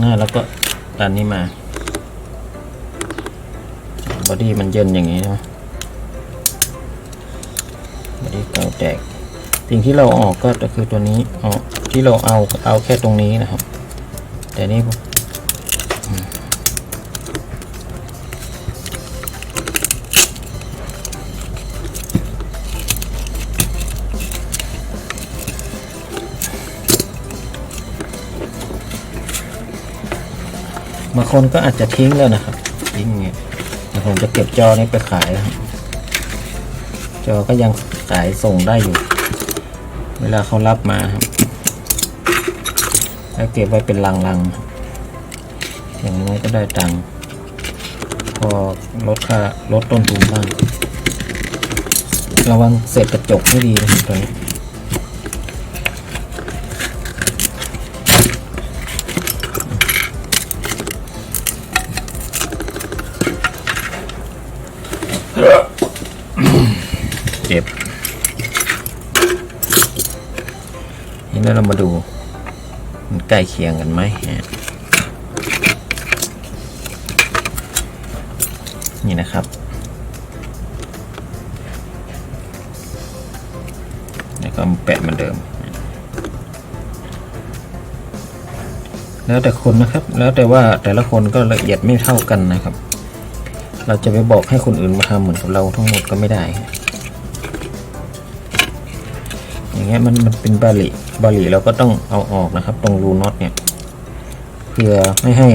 น้าแล้วก็ดันนี้มาบอดี้มันเยินอย่างนี้ใช่ไหมบอดี้เก่าแตกสิ่งที่เราออกก็คือตัวนี้ออกที่เราเอาเอาแค่ตรงนี้นะครับ แต่นี่ คนก็อาจจะทิ้งแล้วนะครับทิ้งเงี้ยแต่ผมจะเก็บจอนี้ไปขายนะครับจอก็ยังขายส่งได้อยู่ เวลาเขารับมาครับแล้วเก็บไว้เป็นลังๆอย่างน้อยก็ได้ตังค์พอลดค่าลดต้นทุนบ้างระวังเศษกระจกให้ดีนะครับตัวนี้ เจ็บทีนี้เรามาดู มันใกล้เคียงกันไหมนี่นะครับแล้วก็แปะเหมือนเดิม แล้วแต่คนนะครับ แล้วแต่ว่าแต่ละคนก็ละเอียดไม่เท่ากันนะครับ เราจะไปบอกให้คนอื่นมาทำเหมือนกับเราทั้งหมดก็ไม่ได้ อย่างเงี้ยมันมันเป็นบาลีบาลีเราก็ต้องเอาออกนะครับ ตรงรูน็อตเนี่ยเพื่อไม่ให้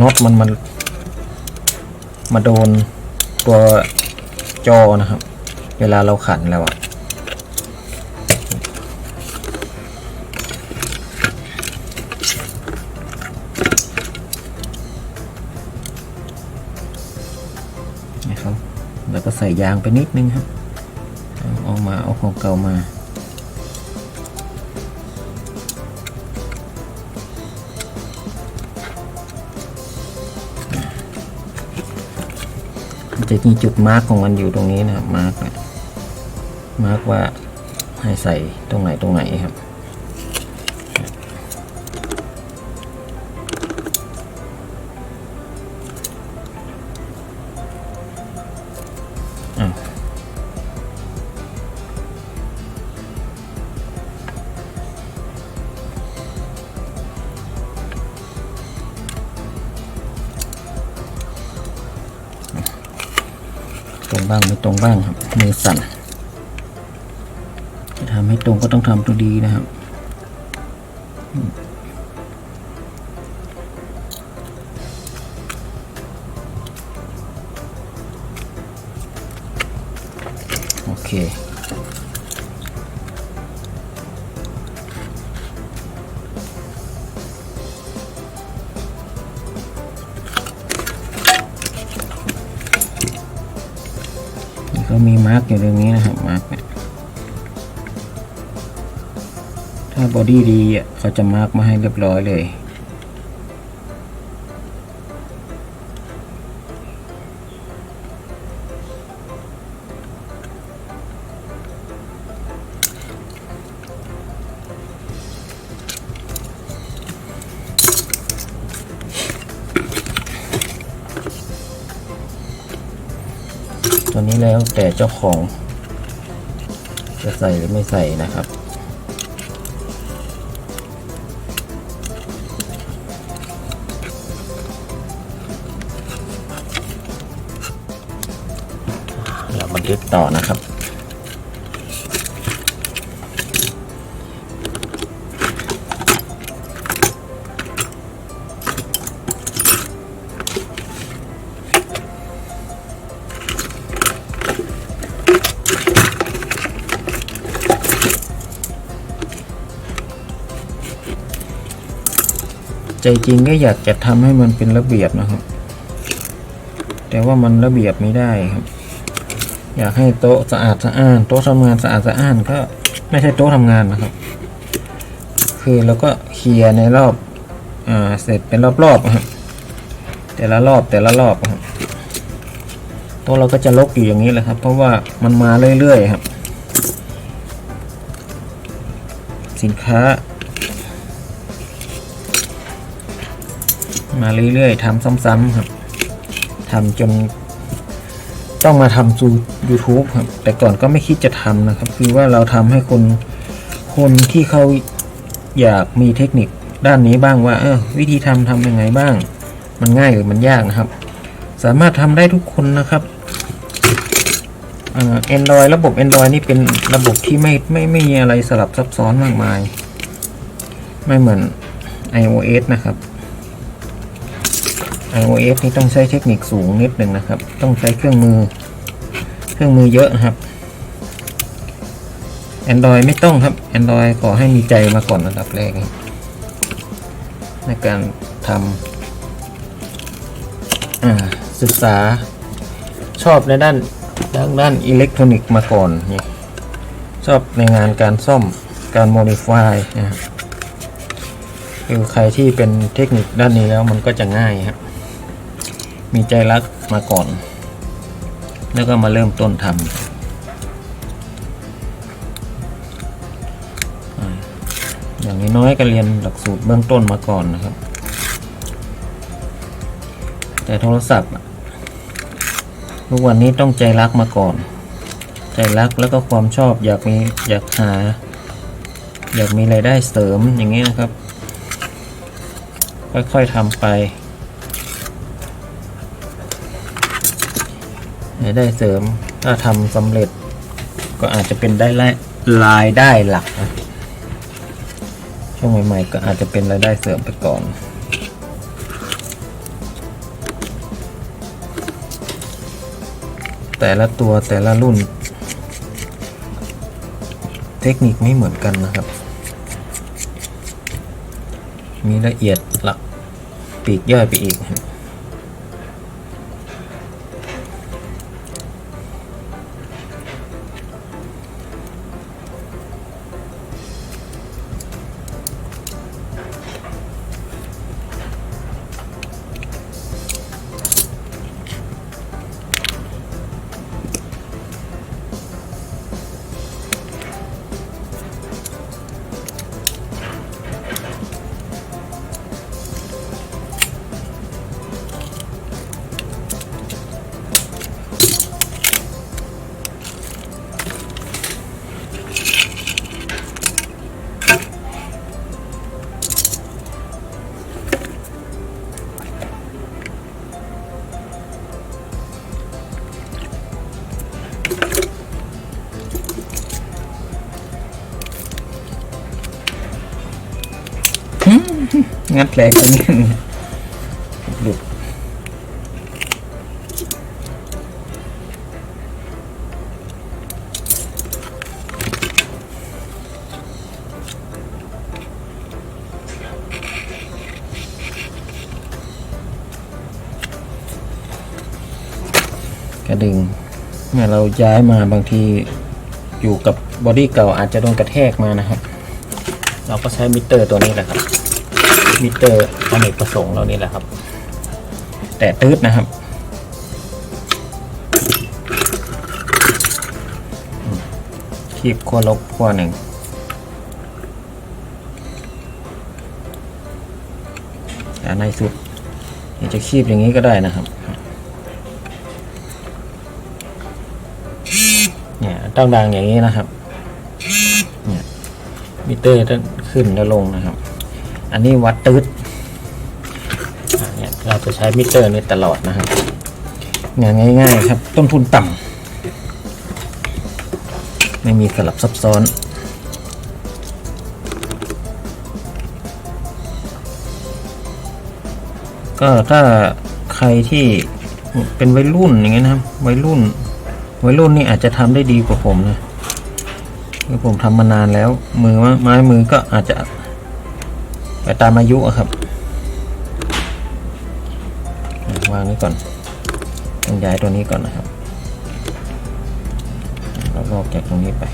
น็อตมันมันมาโดนตัวจอนะครับ เวลาเราขันแล้วอะนะครับแล้วก็ใส่ยางไปนิดนึงครับเอาออกมาเอาของเก่ามา มันจะมีจุดมาร์กของมันอยู่ตรงนี้นะครับมาร์กมาร์กว่าให้ใส่ตรงไหนตรงไหนครับ ตรงบ้างครับมือสั่นจะทำให้ตรงก็ต้องทำตัวดีนะครับโอเค มาร์กอยู่ตรงนี้นะครับมาร์กเนี่ยถ้าบอดี้ดีอะเขาจะมาร์กมาให้เรียบร้อยเลย ตัวนี้แล้วแต่เจ้าของ จะใส่หรือไม่ใส่นะครับ เราบันทึกต่อนะครับ ใจจริงก็อยากจะทำให้มันเป็นระเบียบนะครับ แต่ว่ามันระเบียบไม่ได้ครับ อยากให้โต๊ะสะอาดสะอ้านโต๊ะทำงานสะอาดสะอ้านก็ไม่ใช่โต๊ะทำงานนะครับ คือเราก็เคลียร์ในรอบอ่าเสร็จเป็นรอบๆนะครับแต่ละรอบแต่ละรอบครับโต๊ะเราก็จะลกอยู่อย่างนี้แหละครับ เพราะว่ามันมาเรื่อยๆครับ สินค้า มาเรื่อยๆทำซ้ำๆครับทำจนต้องมาทำซู YouTube ครับ แต่ก่อนก็ไม่คิดจะทำนะครับ คือว่าเราทำให้คนคนที่เขาอยากมีเทคนิคด้านนี้บ้างว่า เออวิธีทำทำยังไงบ้าง มันง่ายหรือมันยากนะครับ สามารถทำได้ทุกคนนะครับเอ่อ Android ระบบ Android นี่เป็นระบบที่ไม่ไม่ไม่มีอะไรสลับซับซ้อนมากมาย ไม่เหมือน iOS นะครับ iOS นี่ต้องใช้เทคนิคสูงนิดหนึ่งนะครับ ต้องใช้เครื่องมือ เครื่องมือเยอะนะครับ Android ไม่ต้องครับ Android ขอให้มีใจมาก่อนอันดับแรก ในการทำอ่าศึกษาชอบในด้านด้านด้านอิเล็กทรอนิกส์มาก่อนนี่ชอบในงานการซ่อมการโมดิฟายนะครับคือใครที่เป็นเทคนิคด้านนี้แล้วมันก็จะง่ายครับ มีใจรักมาก่อน แล้วก็มาเริ่มต้นทำอย่างน้อยก็เรียนหลักสูตรเบื้องต้นมาก่อนนะครับ แต่โทรศัพท์ทุกวันนี้ต้องใจรักมาก่อน ใจรักแล้วก็ความชอบอยากมีอยากหา อยากมีรายได้เสริมอย่างนี้นะครับ ค่อยๆทำไป รายได้เสริมถ้าทำสำเร็จ ก็อาจจะเป็นได้รายได้หลักนะช่วงใหม่ๆก็อาจจะเป็นรายได้เสริมไปก่อนแต่ละตัวแต่ละรุ่น เทคนิคไม่เหมือนกันนะครับ มีละเอียดหลักปีกย่อยไปอีก งัดแผลกันนิดนึงหลุดกระดึงเมื่อเราย้ายมาบางทีอยู่กับบอดี้เก่าอาจจะโดนกระแทกมานะครับ เราก็ใช้มิเตอร์ตัวนี้แหละครับ มิเตอร์อเนกประสงค์เรานี่แหละครับ แต่ตืดนะครับคีบขั้วลบขั้วหนึ่งแต่ในสุดนี่จะคีบอย่างนี้ก็ได้นะครับเนี่ยต้องดังอย่างนี้นะครับเนี่ยมิเตอร์ต้องขึ้นแล้วลงนะครับ อันนี้วัดตืดอะเนี่ยเราจะใช้มิเตอร์นี้ตลอดนะครับงานง่ายๆครับ ต้นทุนต่ำไม่มีสลับซับซ้อนก็ถ้าใครที่เป็นวัยรุ่นอย่างเงี้ยนะครับวัยรุ่นวัยรุ่นนี่อาจจะทำได้ดีกว่าผมนะคือผมทำมานานแล้ว มือไม้มือก็อาจจะ ไปตามอายุอะครับวางนี้ก่อนต้องย้ายตัวนี้ก่อนนะครับเราลอกจากตรงนี้ไป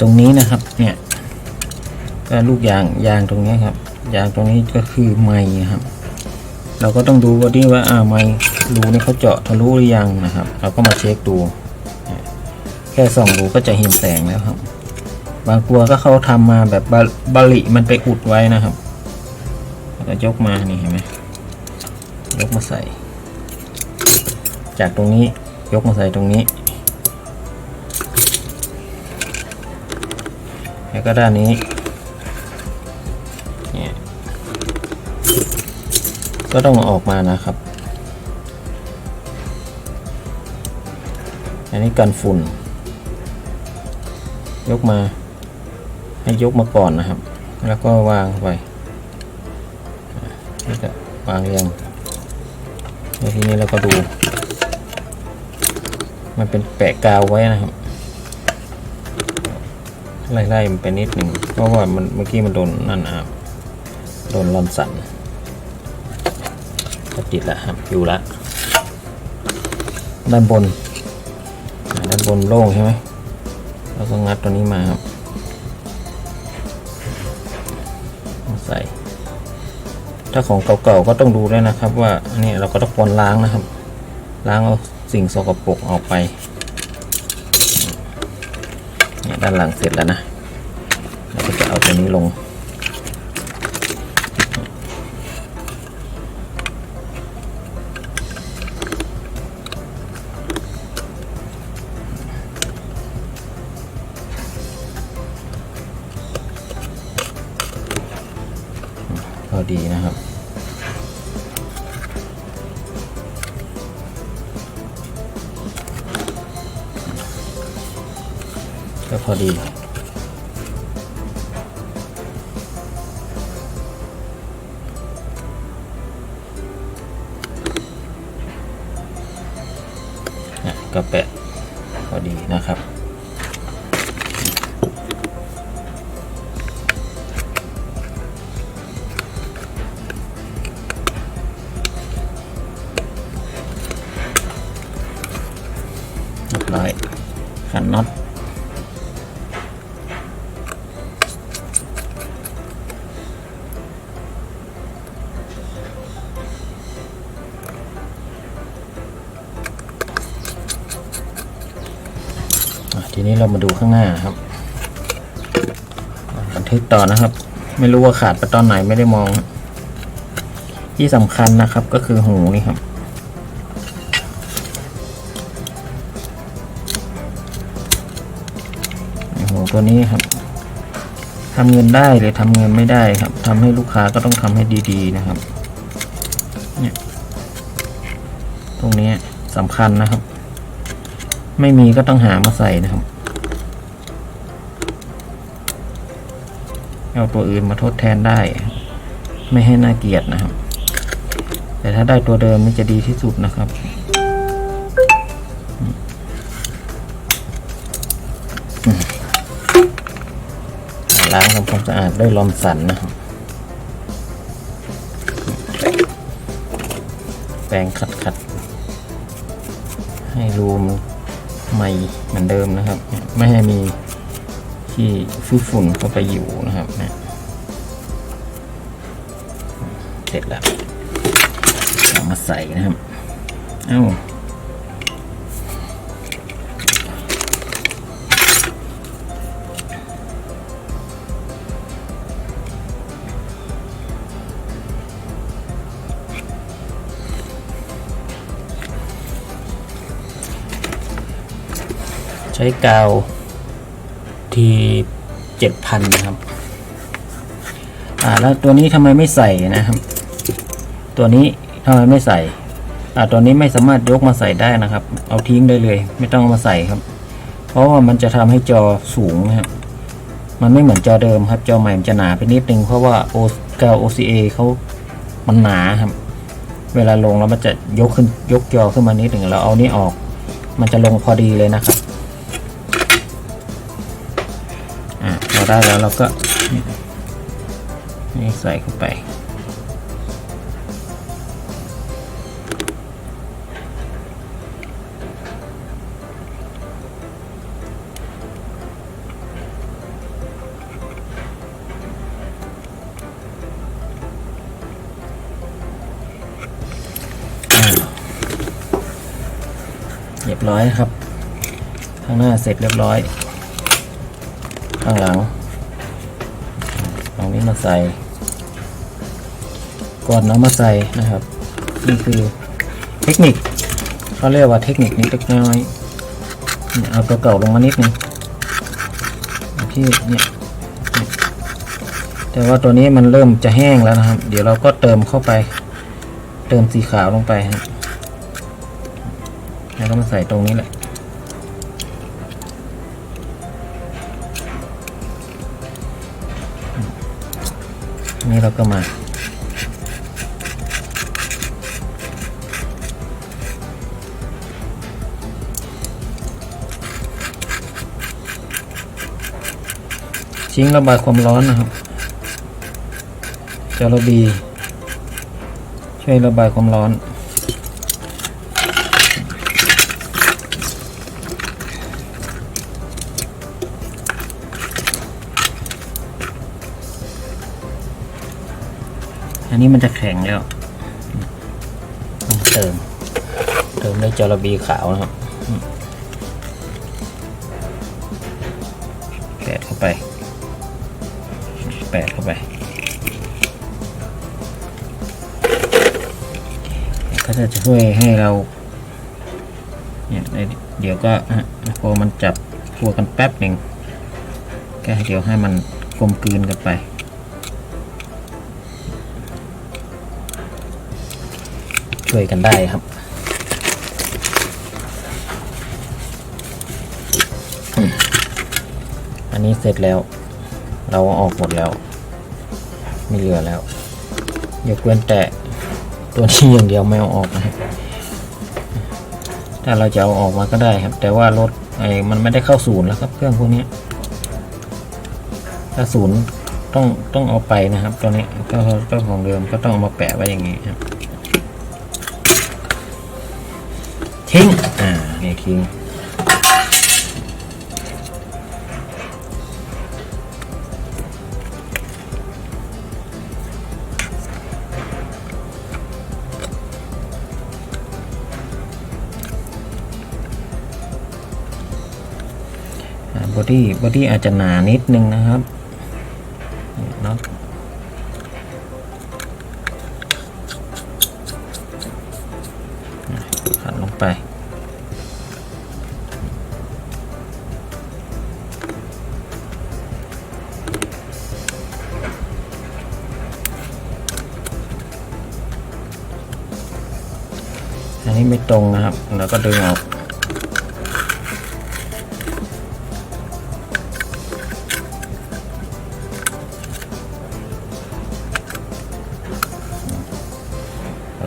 ตรงนี้นะครับ เนี่ยก็ลูกยางยางตรงนี้ครับ ยางตรงนี้ก็คือไม้ครับ เราก็ต้องดูว่าที่ว่าอ่าไม้รูนี่เขาเจาะทะลุหรือยังนะครับ เราก็มาเช็คดู แค่ส่องดูก็จะเห็นแสงแล้วครับ บางตัวก็เขาทำมาแบบบะบาลิมันไปอุดไว้นะครับแล้วก็ยกมานี่เห็นไหมยกมาใส่ จากตรงนี้ยกมาใส่ตรงนี้ แล้วก็ด้านนี้เนี่ยก็ต้องอออกมานะครับ อันนี้กันฝุ่น ยกมา ให้ยกมาก่อนนะครับ แล้วก็วางไปนี่ก็วางเรียงแล้วทีนี้เราก็ดู มันเป็นแปะกาวไว้นะครับ ไล่ๆมันไปนิดหนึ่งเพราะว่ามันเมื่อกี้มันโดนนั่นนะครับโดนลอนสันติดแล้วครับอยู่ละด้านบนด้านบนโล่งใช่ไหมแล้วก็งัดตัวนี้มาครับใส่ ถ้าของเก่าๆก็ต้องดูด้วยนะครับ ว่านนี้เราก็ต้องควรล้างนะครับ ล้างเอาสิ่งสกปรกออกไป ด้านหลังเสร็จแล้วนะเราก็จะเอาตัวนี้ลง พอดีนะครับ ก็พอดีเนี่ยก็แปะพอดีนะครับ ทีนี้เรามาดูข้างหน้าครับ บันทึกต่อนะครับ ไม่รู้ว่าขาดไปตอนไหนไม่ได้มอง ที่สำคัญนะครับก็คือหูนี่ครับโอ้โหตัวนี้ครับทำเงินได้หรือทำเงินไม่ได้ครับทำให้ลูกค้าก็ต้องทำให้ดีๆนะครับเนี่ยตรงนี้สำคัญนะครับ ไม่มีก็ต้องหามาใส่นะครับ เอาตัวอื่นมาทดแทนได้ ไม่ให้น่าเกลียดนะครับ แต่ถ้าได้ตัวเดิมนี่จะดีที่สุดนะครับล้างทำความสะอาดด้วยลอมสันนะครับแปรงขัดขัดๆให้รูมใหม่เหมือนเดิมนะครับ ไม่ให้มี ที่ฟุ่ฝุ่นเข้าไปอยู่นะครับเนี่ยเสร็จแล้วเอามาใส่นะครับ เอ้าใช้กาว ทีเจ็ดพันนะครับ อ่าแล้วตัวนี้ทำไมไม่ใส่นะครับ ตัวนี้ทำไมไม่ใส่ อ่าตัวนี้ไม่สามารถยกมาใส่ได้นะครับ เอาทิ้งได้เลย ไม่ต้องมาใส่ครับ เพราะว่ามันจะทำให้จอสูงนะครับมันไม่เหมือนจอเดิมครับจอใหม่มันจะหนาไปนิดนึงเพราะว่าโอแกาว OCA เขามันหนาครับเวลาลงแล้วมันจะยกขึ้นยกจอขึ้นมานิดหนึ่งแล้วเอานี้ออก มันจะลงพอดีเลยนะครับ ได้แล้วเราก็นี่ใส่เข้าไป เรียบร้อยครับ ข้างหน้าเสร็จเรียบร้อย ข้างหลัง มาใส่ ก่อนเอามาใส่นะครับนี่คือเทคนิคเขาเรียกว่าเทคนิคนี้เล็กน้อยเนี่ยเอาตัวเก่าลงมานิดนึงที่เนี่ยแต่ว่าตัวนี้มันเริ่มจะแห้งแล้วนะครับ เดี๋ยวเราก็เติมเข้าไป เติมสีขาวลงไปฮะแล้วก็มาใส่ตรงนี้แหละ นี่เราก็มาชิ้งระบายความร้อนนะครับจาระบีช่วยระบายความร้อน อันนี้มันจะแข็งแล้วเติม เติมด้วยจาระบีขาวนะครับแปะเข้าไป แปะเข้าไปก็จะช่วยให้เราเนี่ยเดี๋ยวก็พอมันจับคั่วกันแป๊บหนึ่งก็ให้เดี๋ยวให้มันกลมกลืนกันไป ช่วยกันได้ครับอันนี้เสร็จแล้ว เราอออกหมดแล้ว ไม่เหลือแล้วยกเว้นแต่ตัวนี้อย่างเดียวไม่เอาออกนะถ้าเราจะเอาออกมาก็ได้ครับ แต่ว่ารถไอ้มันไม่ได้เข้าศูนย์แล้วครับเครื่องพวกนี้ถ้าศูนย์ต้องต้องเอาไปนะครับ ตัวนี้เจ้าเจ้าของเดิมก็ต้องเอามาแปะไว้อย่างนี้ครับ ทิ้ง บอดี้ บอดี้อาจจะหนานิดนึงนะครับเนาะขัดลงไป อันนี้ไม่ตรงนะครับ แล้วก็ดึงออก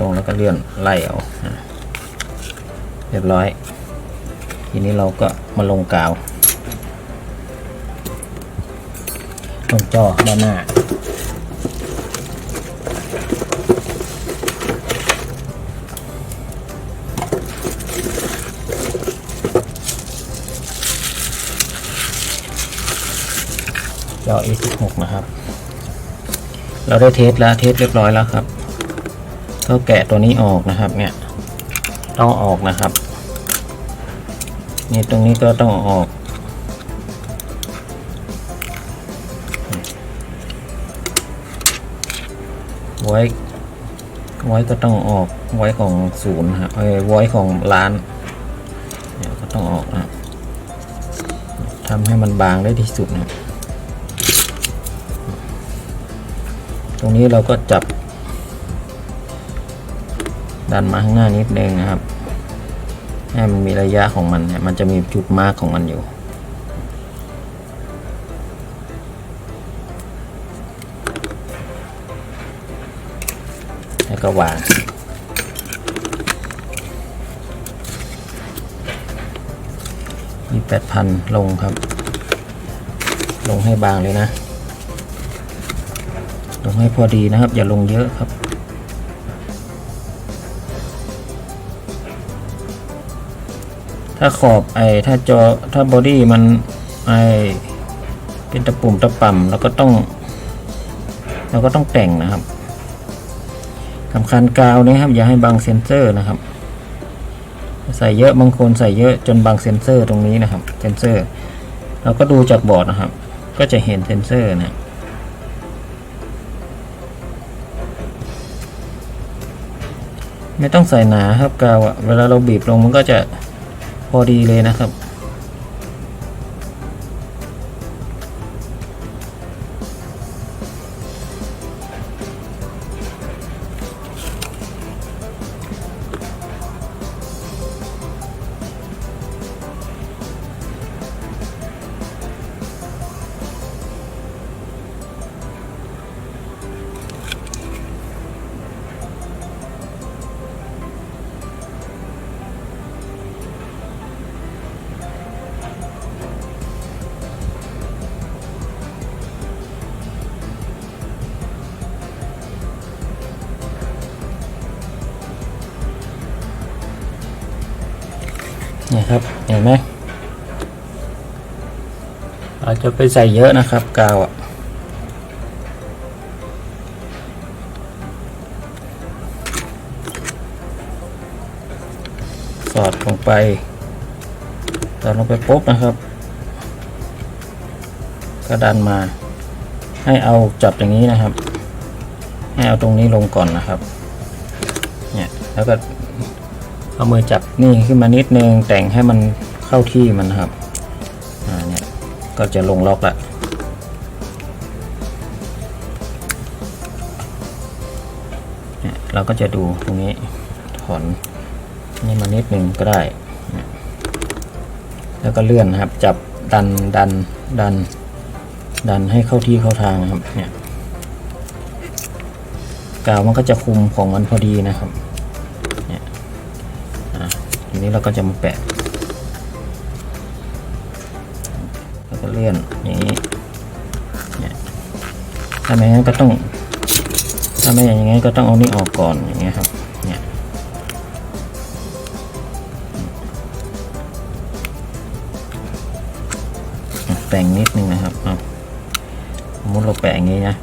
ตรงแล้วก็เลื่อนไล่เอาอะเรียบร้อย ทีนี้เราก็มาลงกาวตรงจอด้านหน้า จอ A16 นะครับ เราได้เทสแล้วเทสเรียบร้อยแล้วครับ ก็แกะตัวนี้ออกนะครับ เนี่ย ต้องออกนะครับ นี่ตรงนี้ก็ต้องออก ไว้ไว้ก็ต้องออกไว้ของศูนย์ครับไว้ของร้านเนี่ยก็ต้องออกนะทำให้มันบางได้ที่สุดนะ รับตรงนี้เราก็จับ ดันมาข้างหน้านิดนึงนะครับ ให้มันมีระยะของมันเนี่ยมันจะมีจุดมาร์กของมันอยู่ แล้วก็วางมีแปดพันลงครับ ลงให้บางเลยนะ งให้พอดีนะครับ อย่าลงเยอะครับ ถ้าขอบไอถ้าจอถ้าบอดี้มันไอเป็นตะปุ่มตะป่ำเราก็ต้องเราก็ต้องแต่งนะครับสำคัญกาวนะครับ อย่าให้บังเซนเซอร์นะครับ ใส่เยอะบางคนใส่เยอะจนบางเซนเซอร์ตรงนี้นะครับเซนเซอร์เราก็ดูจากบอร์ดนะครับ ก็จะเห็นเซนเซอร์นะ ไม่ต้องใส่หนาครับกาวอะเวลาเราบีบลงมันก็จะพอดีเลยนะครับ ครับ เห็นไหมเราจะไปใส่เยอะนะครับ กาวอะสอดลงไปสอดลงไปปุ๊บนะครับ ก็ดันมา ให้เอาจับอย่างนี้นะครับ ให้เอาตรงนี้ลงก่อนนะครับ เนี่ย แล้วก็ เอามือจับนี่ขึ้นมานิดนึงแต่งให้มันเข้าที่มันนะครับอ่าเนี่ยก็จะลงล็อกละเนี่ยเราก็จะดูตรงนี้ถอนนี่มานิดนึงก็ได้ แล้วก็เลื่อนนะครับ จับดันดันดัน ดันให้เข้าที่เข้าทางนะครับเนี่ยกาวมันก็จะคุมของมันพอดีนะครับ ทีนี้เราก็จะมาแปะแล้วก็เลื่อนอย่างนี้เนี่ยถ้าไม่งั้นก็ต้อง ถ้าไม่อย่างงี้ก็ต้องเอานี่ออกก่อนอย่างเงี้ยครับเนี่ยแต่งนิดนึงนะครับเอาสมมติเราแปะอย่างงี้นะ